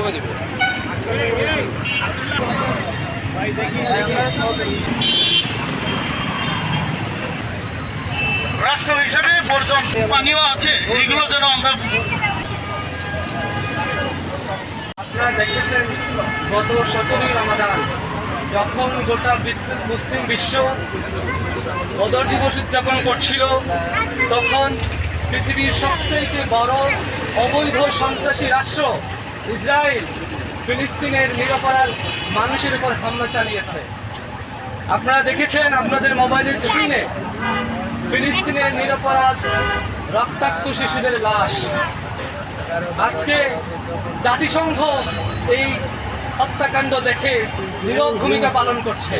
ফেসবুকে দিব? রাষ্ট্র হিসেবে বর্জন পানীয় আছে এইগুলো যেন আমরা আপনারা দেখেছেন গত সতেরোই রমাদান যখন গোটা মুসলিম বিশ্ব বদর দিবস উদযাপন করছিল তখন পৃথিবীর সবচাইতে বড় অবৈধ সন্ত্রাসী রাষ্ট্র ইসরায়েল ফিলিস্তিনের নিরপরাধ মানুষের উপর হামলা চালিয়েছে। আপনারা দেখেছেন আপনাদের মোবাইলের স্ক্রিনে ফিলিস্তিনের নিরপরাধ রক্তাক্ত শিশুদের লাশ। আজকে জাতিসংঘ এই হত্যাকাণ্ড দেখে নীরব ভূমিকা পালন করছে।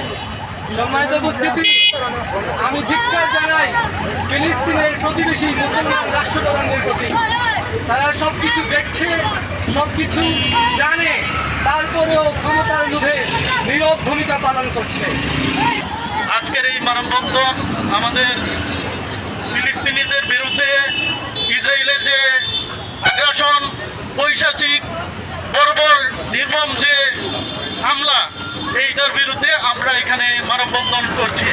সম্মানিত উপস্থিতি, আমি ধিক্কার জানাই ফিলিস্তিনের প্রতিবেশী মুসলমান রাষ্ট্রপ্রধানদের প্রতি। তারা সব কিছু দেখছে সব কিছু জানে, তারপরেও ক্ষমতার লোভে নীরব ভূমিকা পালন করছে। আজকের এই মানববন্ধন আমাদের ফিলিস্তিনিদের বিরুদ্ধে ইসরায়েলের যে আগ্রাসন, পৈশাচিক, বর্বর, নির্মম যে হামলা, এইটার বিরুদ্ধে আমরা এখানে মানববন্ধন করছি।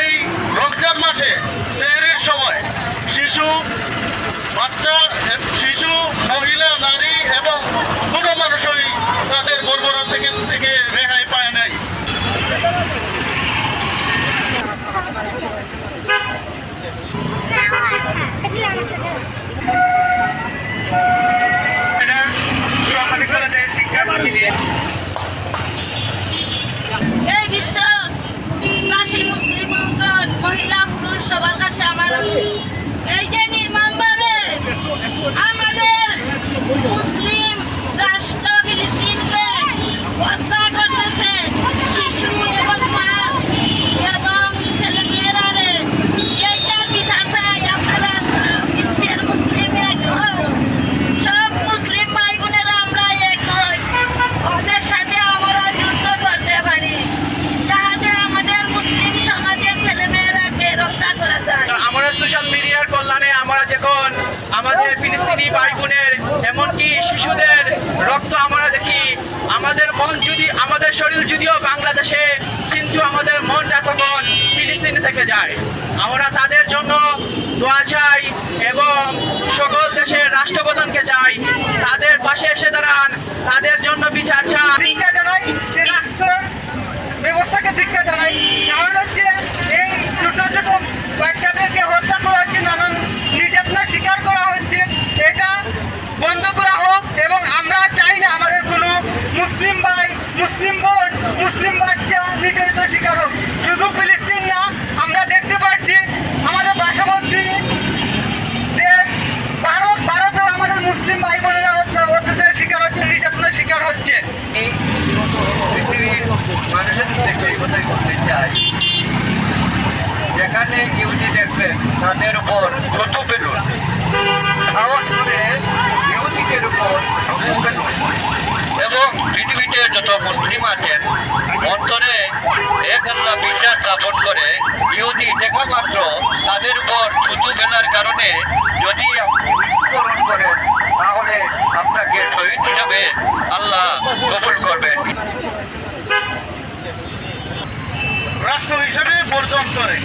এই রমজান মাসে সময় শিশু বাচ্চা এ- শিশু মহিলা নারী এবং কোনো মানুষই তাদের বর্বরা থেকে থেকে রেহাই পায় নাই এই বিশ্ববাসী মুসলিম উম্মত, মহিলা পুরুষ সবার কাছে আমার এই যে নির্মমভাবে আমাদের মুসলিম রাষ্ট্র ফিলিস্তিনকে হত্যা করতেছে শিশু এবং মা এবং ছেলে মেয়েরা রে এইটার বিচার চাই আপনারা বিশ্বের মুসলিম এক হন। সব মুসলিম ভাই বোনেরা আমরা এক হই ওদের সাথে আমরা যুদ্ধ করতে পারি যাতে আমাদের মুসলিম সমাজের ছেলেমেয়েরাকে রক্ষা করা যায় আমরা সোশ্যাল মিডিয়ার কল্যাণে আমরা যখন আমাদের ফিলিস্তিনি ভাই বোনের এমনকি শিশুদের রক্ত আমরা দেখি। আমাদের মন যদি, আমাদের শরীর যদিও বাংলাদেশে, কিন্তু আমাদের মনটা তখন ফিলিস্তিনে থেকে যায়। আমরা তাদের জন্য দোয়া চাই এবং সকল দেশের রাষ্ট্রপ্রধানকে চাই। তাদের পাশে এসে দাঁড়ান তাদের জন্য বিচার চাই শিক্ষা জানাই যে রাষ্ট্র ব্যবস্থাকে শিক্ষা জানাই কারণ হচ্ছে এই ছোট ছোট বাচ্চাদেরকে হত্যা করা হচ্ছে নানান নির্যাতনার শিকার করা হচ্ছে এটা বন্ধ করা হোক এবং আমরা চাই না আমাদের কোনো মুসলিম ভাই, মুসলিম বোন, মুসলিম বাচ্চা নির্যাতিত শিকার হোক। শুধু ফিলিস্তিন না, আমরা দেখতে পাচ্ছি আমাদের দেশ, ভারত, ভারতেও আমাদের মুসলিম ভাই বোনেরা অত্যাচারের শিকার হচ্ছে, নির্যাতনের শিকার হচ্ছে। পৃথিবীর মানুষের থেকে চাই। যেখানে ইউজি দেখবেন তাদের উপর মুসলিম অন্তরে এক আল্লাহ বিশ্বাস স্থাপন করে ইহুদি দেখা মাত্র তাদের উপর থুতু ফেলার কারণে যদি মৃত্যুবরণ করেন, তাহলে আপনাকে শহীদ হিসাবে আল্লাহ কবুল করবেন রাষ্ট্র হিসেবে বর্জন করে।